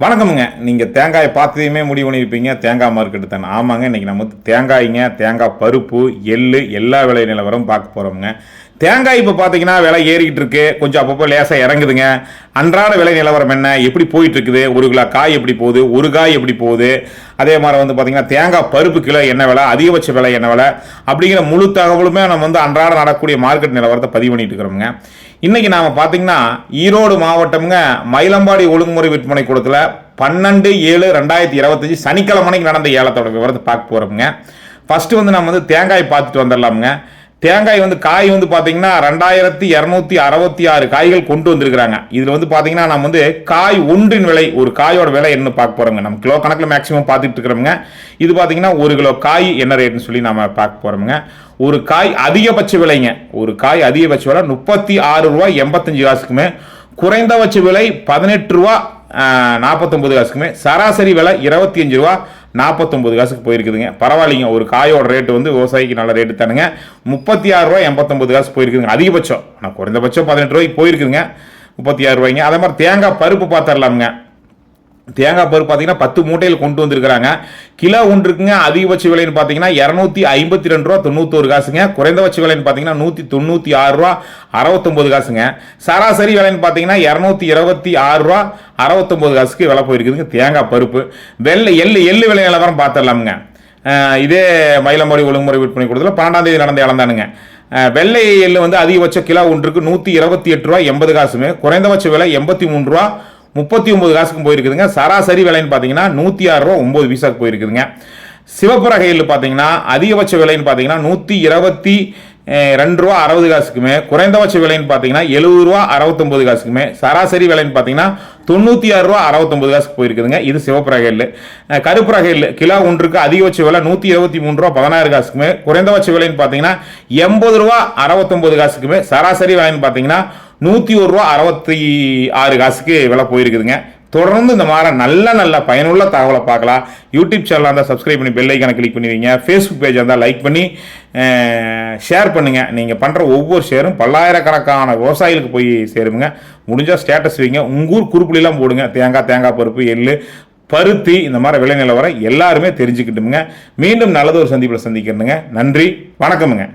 வணக்கமுங்க. நீங்கள் தேங்காயை பார்த்ததையுமே முடிவு பண்ணியிருப்பீங்க தேங்காய் மார்க்கெட்டு தானே ஆமாங்க இன்றைக்கி நம்ம தேங்காய்ங்க தேங்காய் பருப்பு எள்ளு எல்லா விலை நிலவரம் பார்க்க போகிறோமுங்க தேங்காய் இப்போ பார்த்தீங்கன்னா விலை ஏறிக்கிட்டு இருக்கு. கொஞ்சம் அப்பப்போ லேசாக இறங்குதுங்க. அன்றாட விலை நிலவரம் என்ன? எப்படி போயிட்டு இருக்குது? ஒரு கிலோ காய் எப்படி போகுது? ஒரு காய் எப்படி போகுது? அதே மாதிரி வந்து பார்த்தீங்கன்னா தேங்காய் பருப்பு கிலோ என்ன விலை? அதிகபட்ச விலை என்ன விலை? அப்படிங்கிற முழு தகவலுமே நம்ம வந்து அன்றாட நடக்கக்கூடிய மார்க்கெட் நிலவரத்தை பதிவு பண்ணிட்டு இருக்கிறோமுங்க. இன்றைக்கி நாம் பார்த்தீங்கன்னா ஈரோடு மாவட்டம்ங்க மயிலம்பாடி ஒழுங்குமுறை விற்பனை கூடத்தில் பன்னெண்டு ஏழு ரெண்டாயிரத்தி இருபத்தஞ்சி சனிக்கிழமைக்கு நடந்த ஏலத்தோட விவரத்தை பார்க்க போகிறோமுங்க ஃபஸ்ட்டு வந்து நம்ம வந்து தேங்காய் பார்த்துட்டு வந்துடலாமுங்க. தேங்காய் வந்து காய் வந்து பார்த்தீங்கன்னா ரெண்டாயிரத்தி இரநூத்தி அறுபத்தி ஆறு காய்கள் கொண்டு வந்திருக்கிறாங்க. இதில் வந்து பார்த்தீங்கன்னா நம்ம வந்து காய் ஒன்றின் விலை ஒரு காயோட விலை என்ன பார்க்க போகிறோங்க நம்ம கிலோ கணக்கில் மேக்ஸிமம் பார்த்துட்டு இருக்கிறோமுங்க. இது பார்த்தீங்கன்னா ஒரு கிலோ காய் என்ன ரேட்னு சொல்லி நம்ம பார்க்க போகிறோமுங்க ஒரு காய் அதிகபட்ச விலைங்க. ஒரு காய் அதிகபட்ச விலை முப்பத்தி ஆறு ரூபாய் எண்பத்தஞ்சு காசுக்குமே. குறைந்தபட்ச விலை பதினெட்டு ரூபா நாற்பத்தொம்பது காசுக்குமே. சராசரி விலை இருபத்தி அஞ்சு ரூபா நாற்பத்தொம்பது காசுக்கு போயிருக்குதுங்க. பரவாயில்லைங்க ஒரு காயோட ரேட்டு வந்து விவசாயிக்கு நல்ல ரேட்டு தானுங்க. முப்பத்தி ஆறு ரூபா எண்பத்தொம்பது காசு போயிருக்குதுங்க. அதிகபட்சம். ஆனால் குறைந்தபட்சம் பதினெட்டு ரூபாய்க்கு போயிருக்குதுங்க. முப்பத்தி ஆறு ரூபாய்ங்க. அதே மாதிரி தேங்காய் பருப்பு பார்த்துடலாமுங்க தேங்காய் பருப்பு பார்த்தீங்கன்னா பத்து மூட்டையில் கொண்டு வந்திருக்கிறாங்க. கிலோ ஒன்றுக்குங்க அதிகபட்ச விலைன்னு பார்த்தீங்கன்னா இரநூத்தி ஐம்பத்தி ரெண்டு ரூபா தொண்ணூத்தோரு காசுங்க. குறைந்தபட்ச விலைன்னு பார்த்தீங்கன்னா நூற்றி தொண்ணூற்றி ஆறு ரூபா அறுபத்தொம்பது காசுங்க. சராசரி விலைன்னு பார்த்தீங்கன்னா இரநூத்தி இருபத்தி ஆறு ரூபா அறுபத்தொம்பது காசுக்கு விலை போயிருக்குதுங்க. தேங்காய் பருப்பு. வெள்ளை எள்ளு எள்ளு விலை நிலவரம் பார்த்துடலாமுங்க. இதே மயிலம்பாடி ஒழுங்குமுறை விற்பனை கூடத்தில் பன்னெண்டாம் தேதி நடந்த இழந்தானுங்க வெள்ளை எள்ளு வந்து அதிகபட்ச கிலோ ஒன்றுக்கு நூற்றி இருபத்தி எட்டு ரூபா எண்பது காசுமே குறைந்தபட்ச விலை எண்பத்தி மூணு ரூபா முப்பத்தி ஒம்பது காசுக்கும் போயிருக்குதுங்க. சராசரி விலைன்னு பார்த்தீங்கன்னா நூற்றி ஆறு ரூபா ஒம்பது பைசாக்கு போயிருக்குதுங்க. சிவப்பு ரகையில் பார்த்தீங்கன்னா அதிகபட்ச விலைன்னு பார்த்தீங்கன்னா நூற்றி இருபத்தி ரெண்டு ரூபா அறுபது காசுக்குமே குறைந்தபட்ச விலைன்னு பார்த்தீங்கன்னா எழுபது ரூபா அறுபத்தொம்பது காசுக்குமே சராசரி விலைன்னு பார்த்தீங்கன்னா தொண்ணூற்றி ஆறு ரூபா அறுபத்தொம்பது காசுக்கு போயிருக்குதுங்க. இது சிவப்பு ரகையில் கருப்பு ரகையில் கிலோ ஒன்றுக்கு அதிகபட்ச விலை நூற்றி இருபத்தி மூணு ரூபா பதினாறு காசுக்குமே குறைந்தபட்ச விலைன்னு பார்த்தீங்கன்னா எண்பது ரூபா அறுபத்தொம்பது காசுக்குமே சராசரி விலைன்னு பார்த்தீங்கன்னா நூற்றி ஒரு ரூபா அறுபத்தி ஆறு காசுக்கு விலை போயிருக்குதுங்க. தொடர்ந்து இந்த மாதிரி நல்ல நல்ல பயனுள்ள தகவலை பார்க்கலாம். யூடியூப் சேனலாக இருந்தால் சப்ஸ்கிரைப் பண்ணி பெல் ஐக்கானை கிளிக் பண்ணுவீங்க ஃபேஸ்புக் பேஜ் இருந்தால் லைக் பண்ணி ஷேர் பண்ணுங்கள் நீங்கள் பண்ணுற ஒவ்வொரு ஷேரும் பல்லாயிரக்கணக்கான விவசாயிகளுக்கு போய் சேருங்க முடிஞ்சால் ஸ்டேட்டஸ் வைங்க. உங்கள் ஊர் குறிப்பிலாம் போடுங்க. தேங்காய் தேங்காய் பருப்பு எள் பருத்தி இந்த மாதிரி விலை நிலவரம் எல்லாருமே தெரிஞ்சுக்கிட்டுமுங்க. மீண்டும் நல்லது ஒரு சந்திப்பில் சந்திக்கிறேனுங்க. நன்றி வணக்கமுங்க.